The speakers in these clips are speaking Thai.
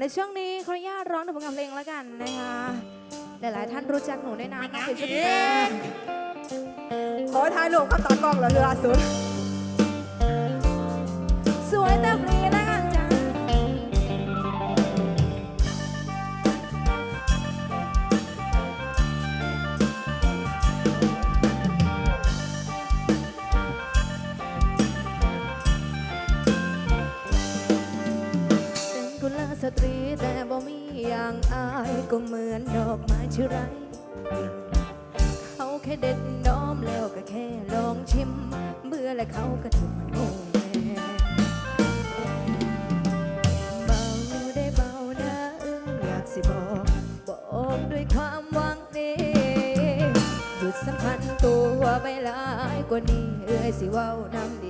ในช่วงนี้ขออนุญาตร้องถึงผลงานเพลงแล้วกันนะคะ หลายๆ ท่านรู้จักหนูในนามน้องเพชรชุติมาขอถ่ายรูปกับตากล้องเหรอเรือสุด สวยแต่ฟรีแล้วกัน สตรีแต่บ่มีอย่างอายก็เหมือนดอกไม้ชื่อไร เขาแค่เด็ดน้อมแล้วก็แค่ลองชิม เบื่อและเขาก็ถูกมันโง่แเบาได้เบานะอึ้งอยากสิบอก บอกด้วยความหวังดีหยุดสำคัญตัวไปหลายกว่านี้เอ้ยสิเว้านำ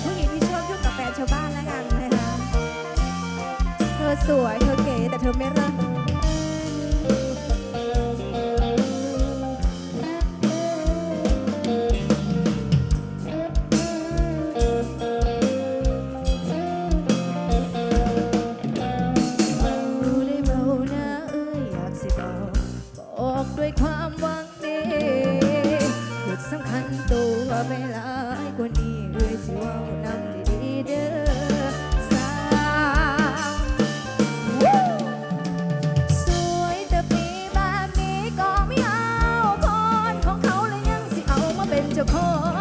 แต่ผู้หญิงที่ชอบยุ่งกับแฟนชาวบ้านแล้วกันนะคะเธอสวยเธอเก๋แต่เธอไม่รักรู้ได้เบานะเอ้ยอยากสิบอกบอกด้วยความหวังดีหยุดสำคัญตัวไปหลายกว่านี้ อ้ยสิเว่านำดีๆเด้อสาวสวยแต่ปีแบบนี้ก็ไม่เอาคนของเขาเลยยังสิเอามาเป็นเจ้าของ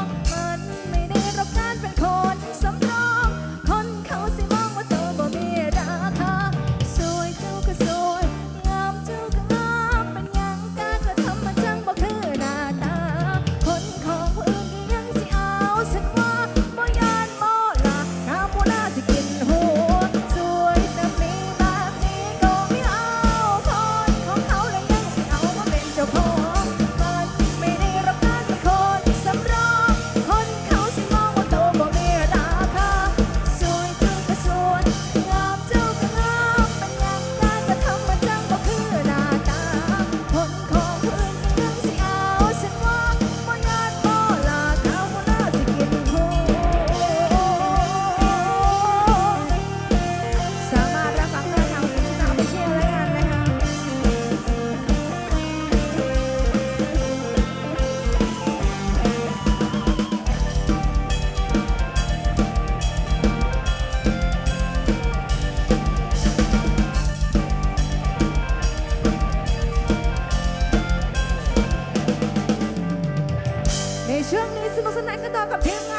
ช่วงนี้สนุกสนานกันต่อกับทีมงาน